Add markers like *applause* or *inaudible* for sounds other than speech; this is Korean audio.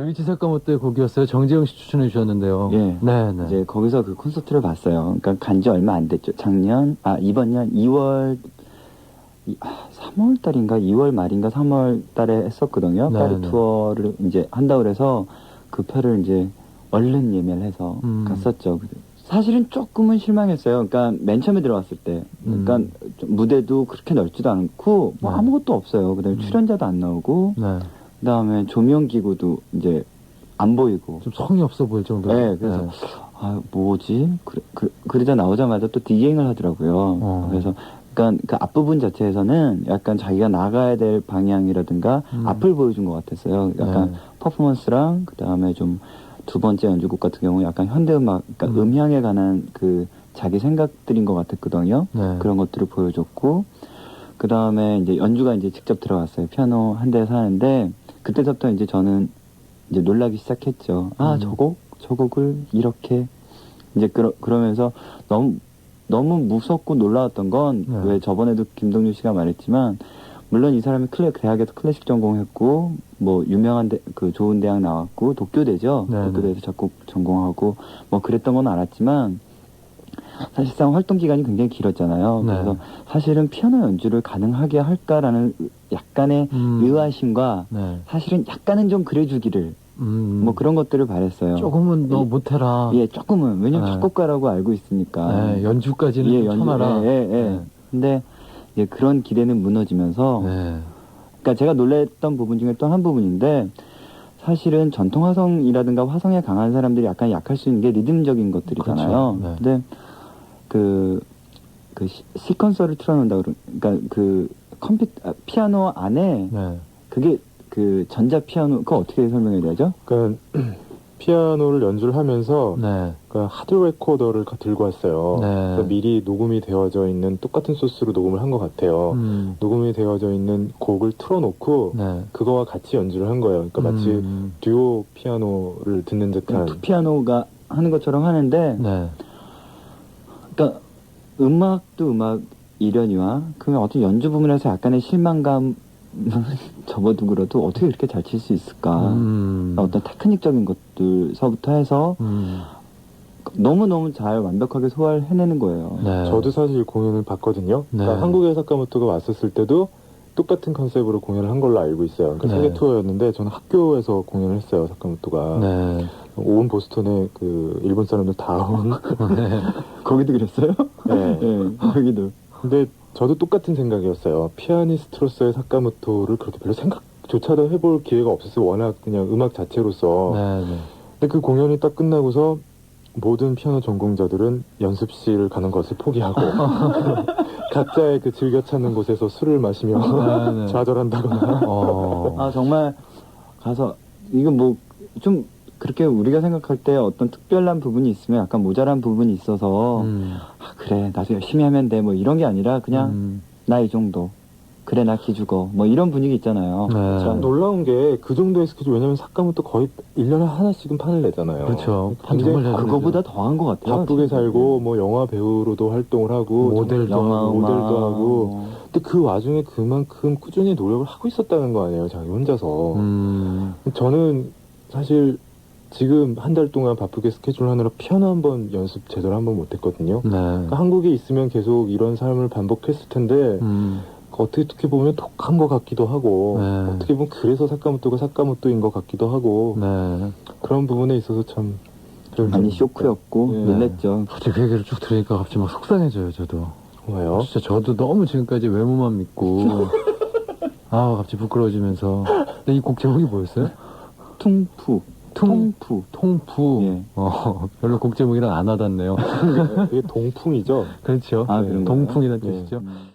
위치 사카모토의 곡이었어요. 정재영 씨 추천해 주셨는데요. 예. 네, 네. 이제 거기서 그 콘서트를 봤어요. 그러니까 간 지 얼마 안 됐죠. 작년 아 이번 년 2월 이- 아, 3월 달인가 2월 말인가 3월 달에 했었거든요. 네, 파리 네. 투어를 이제 한다고 그래서 그 표를 이제 얼른 예매를 해서 음. 갔었죠. 사실은 조금은 실망했어요. 그러니까 맨 처음에 들어갔을 때, 그러니까 음. 좀 무대도 그렇게 넓지도 않고 뭐 네. 아무것도 없어요. 그다음에 음. 출연자도 안 나오고, 네. 그다음에 조명 기구도 이제 안 보이고. 좀 성의 없어 보일 정도로. 네, 그래서 아 뭐지? 그래, 그, 그러다 나오자마자 또 디게잉을 하더라고요. 어. 그래서 그러니까 그 앞부분 자체에서는 약간 자기가 나가야 될 방향이라든가 음. 앞을 보여준 것 같았어요. 약간 네. 퍼포먼스랑 그 다음에 좀 두 번째 연주곡 같은 경우 약간 현대음악, 그러니까 음. 음. 향에 관한 그 자기 생각들인 것 같았거든요. 네. 그런 것들을 보여줬고 그 다음에 이제 연주가 이제 직접 들어갔어요. 피아노 한 대에서 하는데 그때부터 이제 저는 이제 놀라기 시작했죠. 아, 음. 저 곡? 저 곡을 이렇게 이제 그러, 그러면서 너무 너무 무섭고 놀라웠던 건 네. 왜 저번에도 김동률 씨가 말했지만 물론 이 사람이 클래 대학에서 클래식 전공했고 뭐 유명한 대, 그 좋은 대학 나왔고 도쿄대죠. 네, 도쿄대에서 작곡 전공하고 뭐 그랬던 건 알았지만 사실상 활동 기간이 굉장히 길었잖아요. 네. 그래서 사실은 피아노 연주를 가능하게 할까라는 약간의 음. 의아심과 네. 사실은 약간은 좀 그래주기를 음. 뭐 그런 것들을 바랬어요. 조금은 너 예. 못해라. 예, 조금은 왜냐면 네. 작곡가라고 알고 있으니까. 네, 연주까지는 예, 좀 참아라. 예, 예, 예. 네. 근데 예, 그런 기대는 무너지면서 네. 그러니까 제가 놀랬던 부분 중에 또 한 부분인데 사실은 전통 화성이라든가 화성에 강한 사람들이 약간 약할 수 있는 게 리듬적인 것들이잖아요. 그렇죠. 네. 근데 그, 그 시, 시퀀서를 틀어놓는다 그러 그러니까 그 컴퓨터 아, 피아노 안에 네. 그게 그 전자 피아노 그거 어떻게 설명해야 되죠? 그러니까 *clears throat* 피아노를 연주를 하면서 네. 그러니까 하드 레코더를 가- 들고 왔어요. 네. 그래서 미리 녹음이 되어져 있는 똑같은 소스로 녹음을 한 것 같아요. 음. 녹음이 되어져 있는 곡을 틀어놓고 네. 그거와 같이 연주를 한 거예요. 그러니까 마치 음. 듀오 피아노를 듣는 듯한 투 피아노가 하는 것처럼 하는데 네. 그러니까 음악도 음악 이련이와 그 어떤 연주 부분에서 약간의 실망감 *laughs* 접어두고라도 어떻게 이렇게 잘 칠 수 있을까? 음. 어떤 테크닉적인 것들서부터 해서 음. 너무 너무 잘 완벽하게 소화를 해내는 거예요. 네. 저도 사실 공연을 봤거든요. 네. 그러니까 한국에 사카모토가 왔었을 때도 똑같은 컨셉으로 공연을 한 걸로 알고 있어요. 그러니까 네. 세계 투어였는데 저는 학교에서 공연을 했어요. 사카모토가 네. 온 보스턴에 그 일본 사람들 다 온. 네. *laughs* 거기도 그랬어요? 네. 네, *laughs* 거기도. 근데 저도 똑같은 생각이었어요. 피아니스트로서의 사카모토를 그렇게 별로 생각조차도 해볼 기회가 없었어요. 워낙 그냥 음악 자체로서. 네. 네. 근데 그 공연이 딱 끝나고서 모든 피아노 전공자들은 연습실 가는 것을 포기하고 *laughs* 각자의 그 즐겨 찾는 곳에서 술을 마시며 네, 네. 좌절한다거나 어. 아 정말 가서 이건 뭐 좀 그렇게 우리가 생각할 때 어떤 특별한 부분이 있으면 약간 모자란 부분이 있어서 음. 아 그래 나도 열심히 하면 돼 뭐 이런 게 아니라 그냥 음. 나 이 정도 그래 나 기죽어 뭐 이런 분위기 있잖아요. 네. 참 놀라운 게 그 정도의 스케줄 왜냐면 사카모토 거의 1년에 하나씩은 판을 내잖아요. 그렇죠. 판 굉장히 정말 잘 그거보다 더한 것 같아요. 바쁘게 진짜. 살고 뭐 영화 배우로도 활동을 하고 모델도 영화 하고, 모델도 하고 뭐. 근데 그 와중에 그만큼 꾸준히 노력을 하고 있었다는 거 아니에요 자기 혼자서 음. 저는 사실 지금 한 달 동안 바쁘게 스케줄 하느라 피아노 한 번 연습 제대로 한 번 못했거든요 네. 그러니까 한국에 있으면 계속 이런 삶을 반복했을 텐데 음. 어떻게 어떻게 보면 독한 것 같기도 하고 네. 어떻게 보면 그래서 사카모토가 사카모토인 것 같기도 하고 네. 그런 부분에 있어서 참 좀- 많이 쇼크였고 네. 놀랬죠. 갑자기 그 얘기를 쭉 들으니까 갑자기 막 속상해져요, 저도. 정말요 진짜 저도 너무 지금까지 외모만 믿고. *laughs* 아, 갑자기 부끄러워지면서. 근데 이곡 제목이 뭐였어요? 퉁푸, 퉁- 퉁푸. 통푸. 예. 어, 별로 곡 제목이랑 안 와닿네요. 이게 동풍이죠 그렇죠. 아, 네, 그런가요? 동풍이라는 네. 뜻이죠. 음.